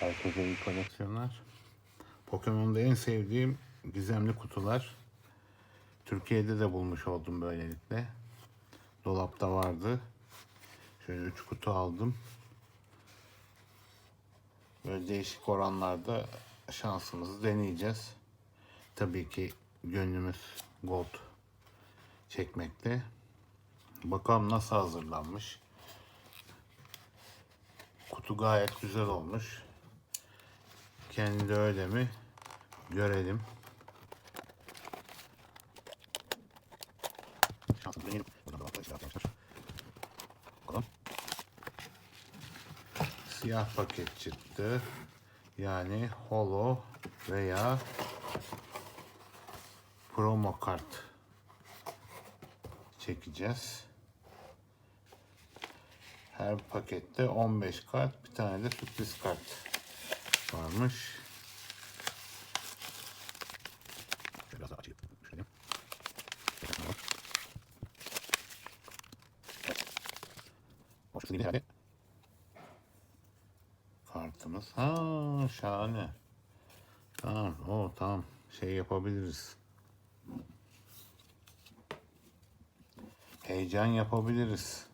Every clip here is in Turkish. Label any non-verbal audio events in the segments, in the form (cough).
Herkese iyi koleksiyonlar. Pokemon'da en sevdiğim gizemli kutular. Türkiye'de de bulmuş oldum böylelikle. Dolapta vardı. Şöyle 3 kutu aldım. Böyle değişik oranlarda şansımızı deneyeceğiz. Tabii ki gönlümüz gold çekmekte. Bakalım nasıl hazırlanmış. Kutu gayet güzel olmuş. Kendi öyle mi? Görelim. Şansım deneyelim. Buradan da. Bakalım. Siyah paket çıktı. Yani holo veya promo kart çekeceğiz. Her pakette 15 kart, bir tane de sürpriz kart varmış. Şöyle biraz daha açayım. Şöyle. Boş değil herhalde. Kartımız. Ha şahane. Tamam, o tamam. Şey yapabiliriz. Heyecan yapabiliriz.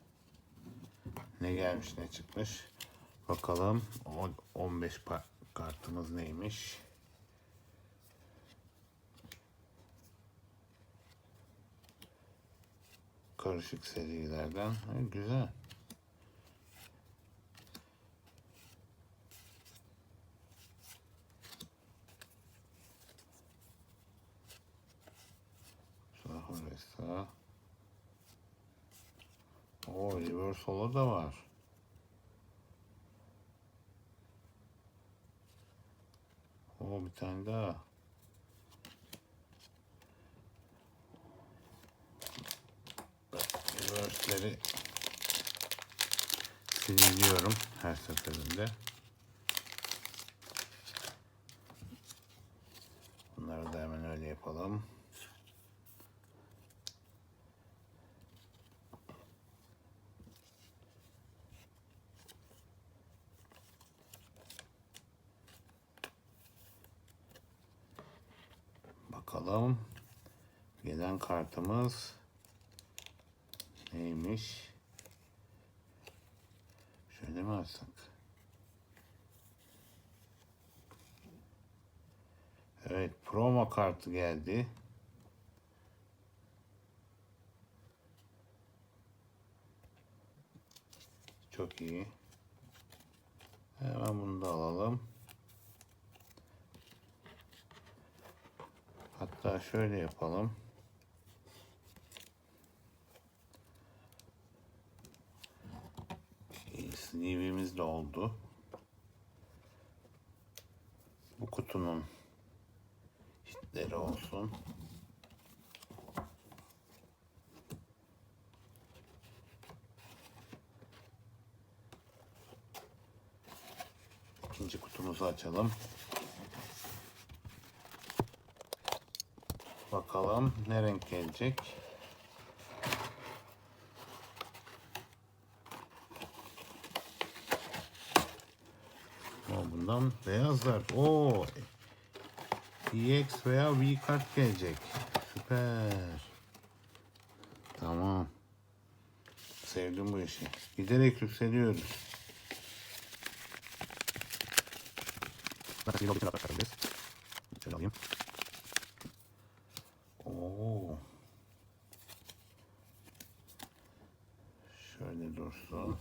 Ne gelmiş ne çıkmış. Bakalım o 15 pa- kartımız neymiş. Karışık serilerden. Ha, güzel. Sahuresa. O reverse da var. Bir tane daha. Reverse'leri siliniyorum her seferinde. Bunları da hemen öyle yapalım. Bakalım. Gelen kartımız neymiş? Şöyle mi açsak? Evet, promo kartı geldi. Çok iyi. Hemen bunu da alalım. Hatta şöyle yapalım. Sleeve'imiz de oldu. Bu kutunun hitleri olsun. İkinci kutumuzu açalım. Bakalım ne renk gelecek. O bundan beyazlar. O EX veya V kart gelecek. Süper. Tamam. Sevdim bu işi. Giderek yükseliyoruz. Bakın bir. Şöyle alayım. Oo. Dursun.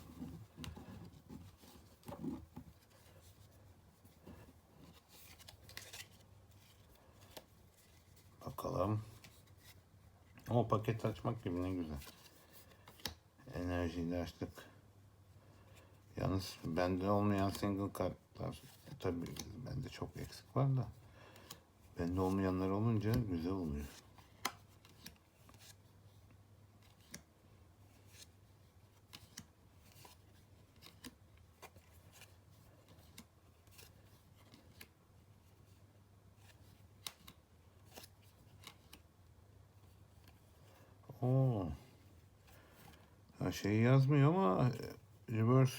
Bakalım. O paket açmak gibi ne güzel. Enerjiyle açtık. Yalnız bende olmayan single kartlar tabii bende çok eksik var da bende olmayanlar olunca güzel oluyor. Oo. Ha şey yazmıyor ama e, reverse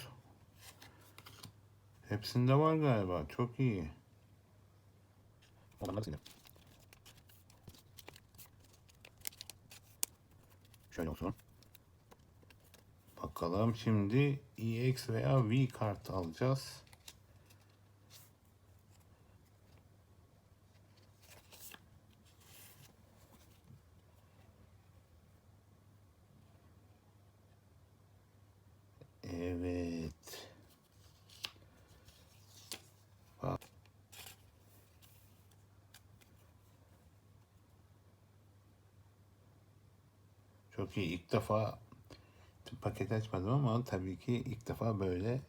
Hepsinde var galiba. Çok iyi. Adamlar sildim. Şöyle olsun. Bakalım şimdi EX veya V kart alacağız. Evet. Çok iyi. İlk defa paket açmadım ama tabii ki ilk defa böyle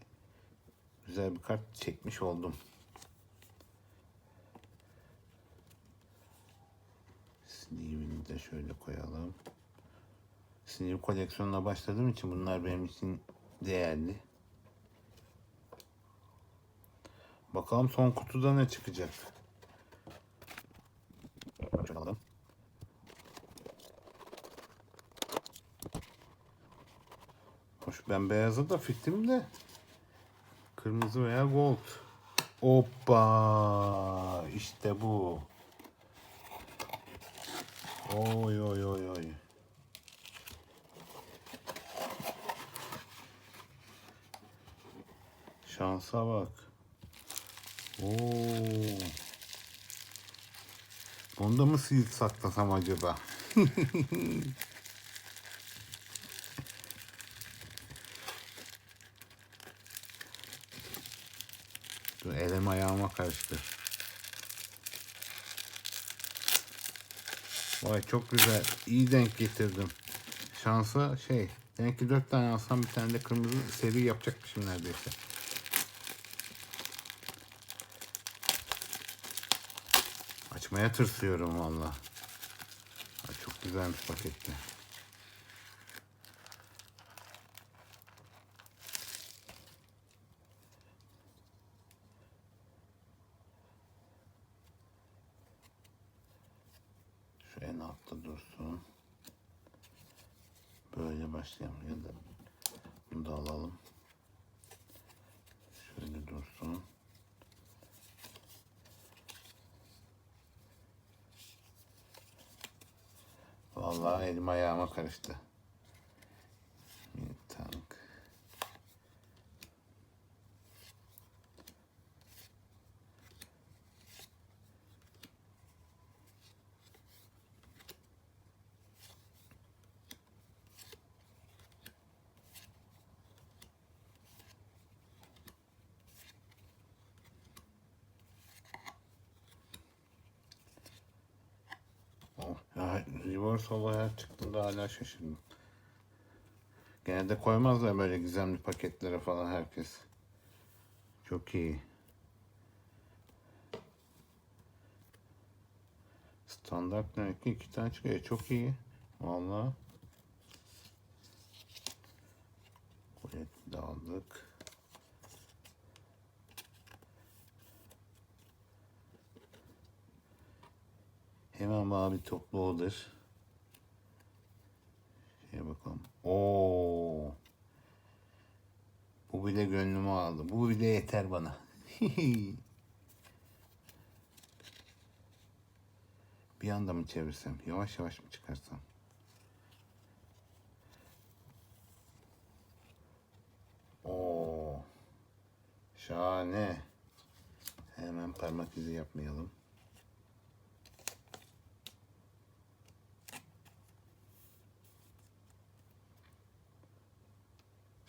güzel bir kart çekmiş oldum. Sleeve'ini de şöyle koyalım. Sleeve koleksiyonuna başladığım için bunlar benim için değerli. Bakalım son kutuda ne çıkacak. Şöyle. Hoş ben beyaza da fitim de. Kırmızı veya gold. Hoppa! İşte bu. Oy oy oy oy. Şansa bak. Oo. Bunda mı sil saklasam acaba? (laughs) Dur elim ayağıma karıştı. Vay çok güzel. İyi denk getirdim. Şansa şey. Demek ki dört tane alsam bir tane de kırmızı seri yapacakmışım neredeyse. Açmaya tırsıyorum valla. Çok güzelmiş pakette. Şu en altta dursun. Böyle başlayalım ya da bunu da alalım. Şöyle dursun. Vallahi elim ayağıma karıştı. Reverse olaya çıktığında hala şaşırdım. Genelde koymazlar böyle gizemli paketlere falan herkes. Çok iyi. Standart demek ki iki tane çıkıyor. Çok iyi. Koleti de aldık. Hemen mavi toplu olur. Şeye bakalım. Oo. Bu bile gönlümü aldı. Bu bile yeter bana. (laughs) Bir anda mı çevirsem? Yavaş yavaş mı çıkarsam? Oo. Şahane. Hemen parmak izi yapmayalım.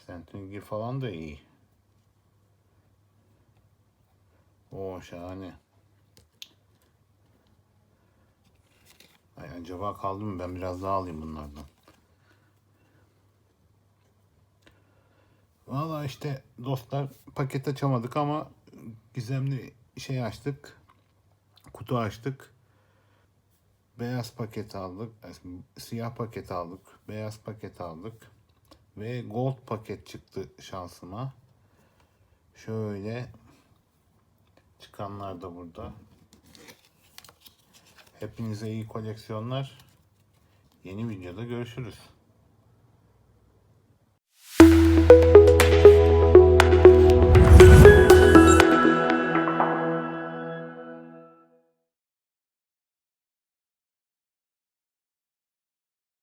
Sentinel falan da iyi. Oo şahane. Ay acaba kaldı mı? Ben biraz daha alayım bunlardan. Valla işte dostlar paket açamadık ama gizemli şey açtık. Kutu açtık. Beyaz paket aldık. Siyah paket aldık. Beyaz paket aldık. Ve gold paket çıktı şansıma. Şöyle çıkanlar da burada. Hepinize iyi koleksiyonlar. Yeni videoda görüşürüz.